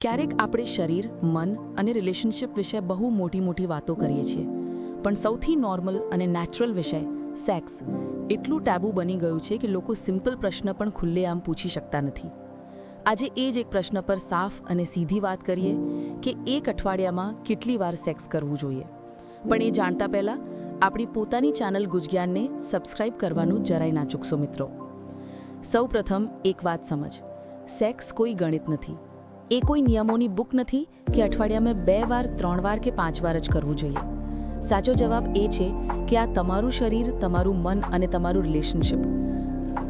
ક્યારેક આપણે શરીર, મન અને રિલેશનશિપ વિશે બહુ મોટી મોટી વાતો કરીએ છીએ. પણ સૌથી નોર્મલ અને નેચરલ વિષય સેક્સ એટલું ટેબુ બની ગયું છે કે લોકો સિમ્પલ પ્રશ્ન પણ ખુલ્લેઆમ પૂછી શકતા નથી. આજે એ જ એક પ્રશ્ન પર સાફ અને સીધી વાત કરીએ કે એક અઠવાડિયામાં કેટલી વાર સેક્સ કરવું જોઈએ. પણ એ જાણતા પહેલાં આપણી પોતાની ચેનલ ગુજગ્યાનને સબસ્ક્રાઇબ કરવાનું જરાય ના ચૂકશો મિત્રો. સૌ પ્રથમ એક વાત સમજ. સેક્સ કોઈ ગણિત નથી. એ કોઈ નિયમોની બુક નથી કે અઠવાડિયામાં બે વાર, ત્રણ વાર કે પાંચ વાર જ કરવું જોઈએ. સાચો જવાબ એ છે કે આ તમારું શરીર, તમારું મન અને તમારું રિલેશનશિપ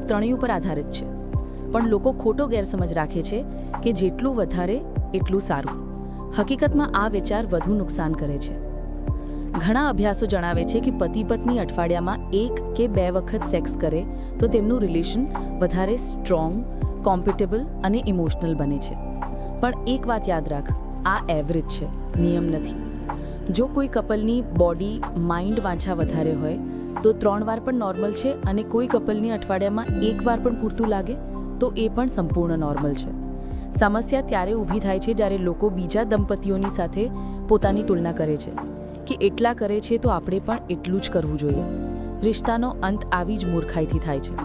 ત્રણેય ઉપર આધારિત છે. પણ લોકો ખોટો ગેરસમજ રાખે છે કે જેટલું વધારે, એટલું સારું. હકીકતમાં આ વિચાર વધુ નુકસાન કરે છે. ઘણા અભ્યાસો જણાવે છે કે પતિ પત્ની અઠવાડિયામાં એક કે બે વખત સેક્સ કરે તો તેમનું રિલેશન વધારે સ્ટ્રોંગ કોમ્પિટેબલ અને ઇમોશનલ બને છે. પણ એક વાત યાદ રાખ, આ એવરેજ છે, નિયમ નથી. જો કોઈ કપલની બોડી માઇન્ડ વાંચા વધારે હોય, તો ત્રણ વાર પણ નોર્મલ છે અને કોઈ કપલની અઠવાડિયામાં એક વાર પણ પૂરતું લાગે, તો એ પણ સંપૂર્ણ નોર્મલ છે. સમસ્યા ત્યારે ઊભી થાય છે જ્યારે લોકો બીજા દંપતીઓની સાથે પોતાની તુલના કરે છે કે એટલા કરે છે તો આપણે પણ એટલું જ કરવું જોઈએ. રિશ્તાનો અંત આવી જ મૂર્ખાઈથી થાય છે.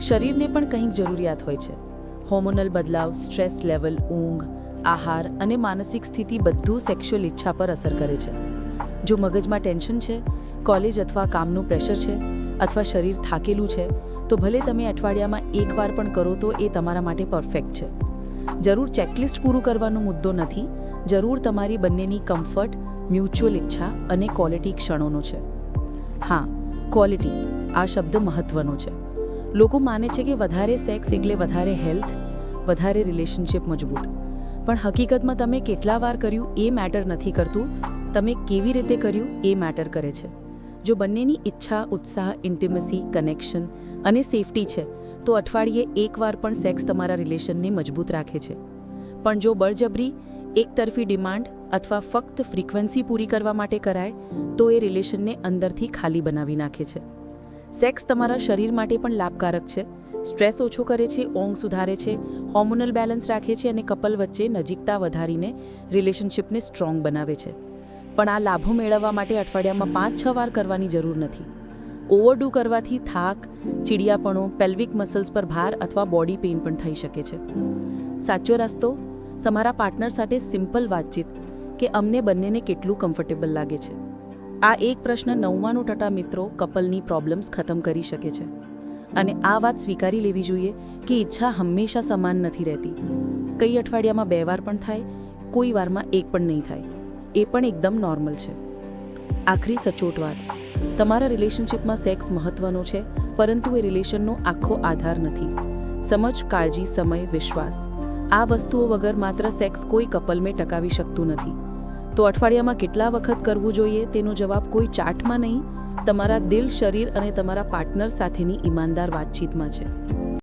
શરીરને પણ કંઈક જરૂરિયાત હોય છે. હોર્મોનલ બદલાવ સ્ટ્રેસ લેવલ ઊંઘ, આહાર અને માનસિક સ્થિતિ બધું સેક્સ્યુઅલ ઈચ્છા પર અસર કરે છે. જો મગજમાં ટેન્શન છે કોલેજ અથવા કામનું પ્રેશર છે અથવા શરીર થાકેલું છે, તો ભલે તમે અઠવાડિયામાં એકવાર પણ કરો તો એ તમારા માટે પરફેક્ટ છે. જરૂર ચેકલિસ્ટ પૂરું કરવાનો મુદ્દો નથી, જરૂર તમારી બંનેની કમ્ફર્ટ મ્યુચ્યુઅલ ઈચ્છા અને ક્વોલિટી ક્ષણોનો છે. હા ક્વોલિટી આ શબ્દ મહત્વનો છે. લોકો માને છે કે વધારે સેક્સ એટલે વધારે હેલ્થ વધારે રિલેશનશિપ મજબૂત. પણ હકીકતમાં તમે કેટલા વાર કર્યું એ મેટર નથી કરતું, તમે કેવી રીતે કર્યું એ મેટર કરે છે. જો બંનેની ઈચ્છા, ઉત્સાહ ઇન્ટિમસી કનેક્શન અને સેફટી છે, તો અઠવાડિયે એકવાર પણ સેક્સ તમારા રિલેશનને મજબૂત રાખે છે. પણ જો બળજબરી, એકતરફી ડિમાન્ડ અથવા ફક્ત ફ્રીક્વન્સી પૂરી કરવા માટે કરાય, તો એ રિલેશનને અંદરથી ખાલી બનાવી નાખે છે. સેક્સ તમારા શરીર માટે પણ લાભકારક છે. સ્ટ્રેસ ઓછો કરે છે, ઊંઘ સુધારે છે હોર્મોનલ બેલેન્સ રાખે છે અને કપલ વચ્ચે નજીકતા વધારીને રિલેશનશિપને સ્ટ્રોંગ બનાવે છે. પણ આ લાભો મેળવવા માટે અઠવાડિયામાં પાંચ છ વાર કરવાની જરૂર નથી. ઓવરડુ કરવાથી થાક, ચીડિયાપણો પેલ્વિક મસલ્સ પર ભાર અથવા બોડી પેઇન પણ થઈ શકે છે. સાચો રસ્તો? તમારા પાર્ટનર સાથે સિમ્પલ વાતચીત કે અમને બંનેને કેટલું કમ્ફર્ટેબલ લાગે છે. આ એક પ્રશ્ન નવ્વાણું ટકા મિત્રો કપલની પ્રોબ્લેમ્સ ખતમ કરી શકે છે. અને આ વાત સ્વીકારી લેવી જોઈએ કે ઈચ્છા હંમેશા સમાન નથી રહેતી. કઈ અઠવાડિયામાં બે વાર પણ થાય, કોઈ વારમાં એક પણ નહીં થાય. એ પણ એકદમ નોર્મલ છે. આખરી સચોટ વાત. તમારા રિલેશનશિપમાં સેક્સ મહત્વનો છે, પરંતુ એ રિલેશનનો આખો આધાર નથી. સમજ, કાળજી, સમય, વિશ્વાસ. આ વસ્તુઓ વગર માત્ર સેક્સ કોઈ કપલમાં ટકાવી શકતું નથી. તો અઠવાડિયામાં કેટલા વખત કરવું જોઈએ તેનો જવાબ કોઈ ચાર્ટમાં નહીં. તમારા દિલ, શરીર અને તમારા પાર્ટનર સાથેની ઈમાનદાર વાતચીતમાં છે.